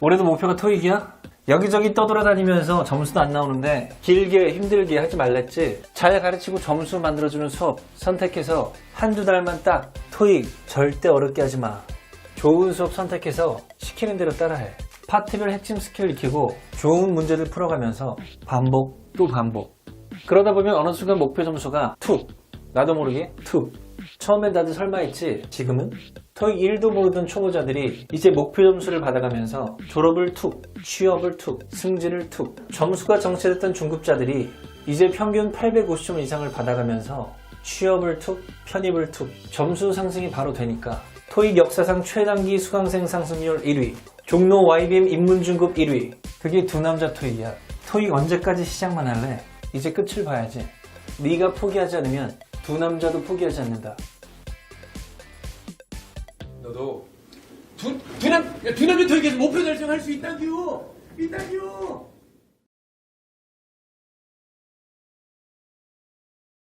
올해도 목표가 토익이야? 여기저기 떠돌아다니면서 점수도 안 나오는데 길게 힘들게 하지 말랬지? 잘 가르치고 점수 만들어주는 수업 선택해서 한두 달만 딱 토익 절대 어렵게 하지 마. 좋은 수업 선택해서 시키는 대로 따라해. 파트별 핵심 스킬 익히고 좋은 문제를 풀어가면서 반복 또 반복. 그러다 보면 어느 순간 목표 점수가 툭 나도 모르게 툭 처음엔 다들 설마 했지. 지금은? 토익 1도 모르던 초보자들이 이제 목표 점수를 받아가면서 졸업을 툭 취업을 툭 승진을 툭 점수가 정체됐던 중급자들이 이제 평균 850점 이상을 받아가면서 취업을 툭 편입을 툭 점수 상승이 바로 되니까 토익 역사상 최단기 수강생 상승률 1위 종로 YBM 입문중급 1위. 그게 두 남자 토익이야. 토익 언제까지 시작만 할래? 이제 끝을 봐야지. 네가 포기하지 않으면 두 남자도 포기하지 않는다 너도 두, 두 남, 야, 두 남자 토익에서 목표 달성할 수 있다규! 있다규!